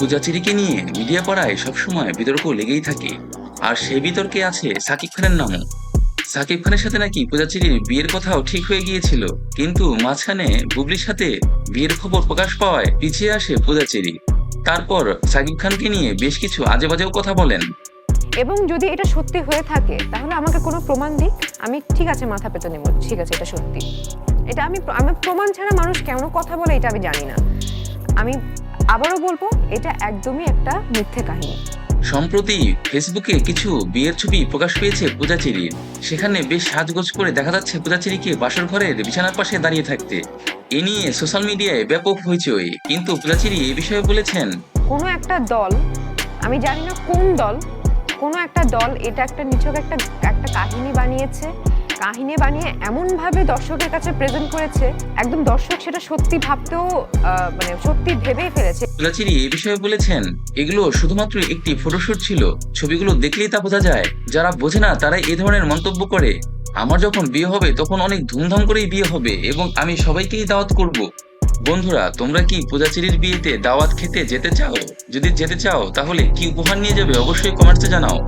পূজাচিরিকে নিয়ে মিডিয়া পাড়ায় সবসময় বিতর্ক লেগেই থাকে। আর সেই বিতর্কে আছে সাকিব খানের নামও। সাকিব খানের সাথে নাকি পূজাচিরির বিয়ের কথাও ঠিক হয়ে গিয়েছিল। কিন্তু মাঝখানে বুবলির সাথে বিয়ের খবর প্রকাশ পাওয়ায় পিছিয়ে আসে পূজাচিরি তারপর সাকিব খানকে নিয়ে বেশ কিছু আজে বাজেও কথা বলেন। এবং যদি এটা সত্যি হয়ে থাকে, তাহলে আমাকে কোনো প্রমাণ দিক? আমি ঠিক আছে, মাথা পেতে নেব। ঠিক আছে, এটা সত্যি। এটা আমি আমি প্রমাণ ছাড়া মানুষ কেন কথা বলে, এটা আমি জানি না। আমি আবারও বলব এটা একদমই একটা মিথ্যে কাহিনী। সম্প্রতি ফেসবুকে কিছু বিয়ের ছবি প্রকাশ পেয়েছে পূজাচিরির সেখানে বেশ সাজগোজ করে দেখা যাচ্ছে পূজাচিরিকে বাসর ঘরের বিছানার পাশে দাঁড়িয়ে থাকতে। এ নিয়ে সোশ্যাল মিডিয়ায় ব্যাপক হইচই। কিন্তু পূজাচিরি এ বিষয়ে বলেছেন কোনো একটা দল আমি জানি না কোন দল কোনো একটা দল এটা একটা নিছক একটা একটা কাহিনী বানিয়েছে। কাহিনী বানিয়ে এমনভাবে দর্শকের কাছে প্রেজেন্ট করেছে, একদম দর্শক সেটা সত্যি ভাবতেও মানে সত্যি ভেবেই ফেলেছে। পূজাচিরি এ বিষয়ে বলেছেন, এগুলো শুধুমাত্র একটি ফটোশুট ছিল, ছবিগুলো দেখলেই তা বোঝা যায়। যারা বোঝে না, তারাই এ ধরনের মন্তব্য করে। আমার যখন বিয়ে হবে, তখন অনেক ধুমধাম করেই বিয়ে হবে, এবং আমি সবাইকেই দাওয়াত করব। বন্ধুরা, তোমরা কি পূজাচিরির বিয়েতে দাওয়াত খেতে যেতে চাও? যদি যেতে চাও, তাহলে কি উপহার নিয়ে যাবে? অবশ্যই কমেন্টসে জানাও।